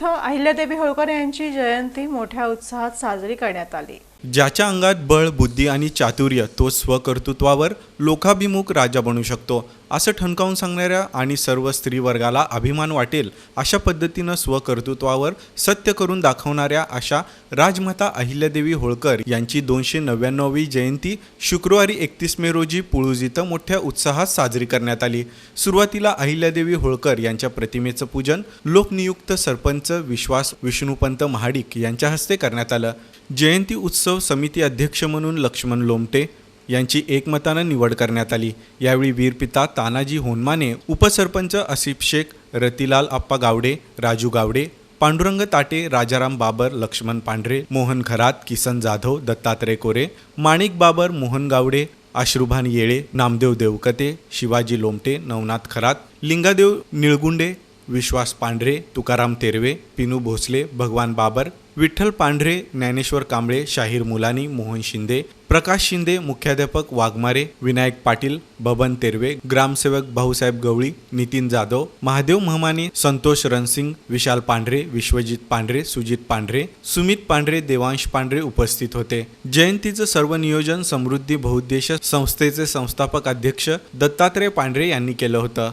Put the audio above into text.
इथं अहिल्यादेवी होळकर यांची जयंती मोठ्या उत्साहात साजरी करण्यात आली. ज्याच्या अंगात बळ बुद्धी आणि चातुर्य तो स्वकर्तृत्वावर लोकाभिमुख राजा बनू शकतो असं ठणकावून सांगणाऱ्या आणि सर्व स्त्री वर्गाला अभिमान वाटेल अशा पद्धतीनं स्वकर्तृत्वावर सत्य करून दाखवणाऱ्या अशा राजमाता अहिल्यादेवी होळकर यांची दोनशे नव्याण्णवी जयंती शुक्रवारी एकतीस मे रोजी पुळूज इथं मोठ्या उत्साहात साजरी करण्यात आली. सुरुवातीला अहिल्यादेवी होळकर यांच्या प्रतिमेचं पूजन लोकनियुक्त सरपंच विश्वास विष्णुपंत महाडिक यांच्या हस्ते करण्यात आलं. जयंती उत्सव समिती अध्यक्ष म्हणून लक्ष्मण लोमटे यांची एकमतानं निवड करण्यात आली. यावेळी वीरपिता तानाजी होनमाने उपसरपंच असिफ शेख रतिलाल आप्पा गावडे राजू गावडे पांडुरंग ताटे राजाराम बाबर लक्ष्मण पांढरे मोहन खरात किसन जाधव दत्तात्रय कोरे माणिक बाबर मोहन गावडे अश्रुभान येळे नामदेव देवकते शिवाजी लोमटे नवनाथ खरात लिंगादेव निळगुंडे विश्वास पांढरे तुकाराम तेरवे पिनू भोसले भगवान बाबर विठ्ठल पांढरे ज्ञानेश्वर कांबळे शाहीर मुलानी मोहन शिंदे प्रकाश शिंदे मुख्याध्यापक वाघमारे विनायक पाटील बबन तेरवे ग्रामसेवक भाऊसाहेब गवळी नितीन जाधव महादेव महमाने संतोष रणसिंग विशाल पांढरे विश्वजित पांढरे सुजित पांढरे सुमित पांढरे देवांश पांढरे उपस्थित होते. जयंतीचं सर्व नियोजन समृद्धी बहुद्देश संस्थेचे संस्थापक अध्यक्ष दत्तात्रय पांढरे यांनी केलं होतं.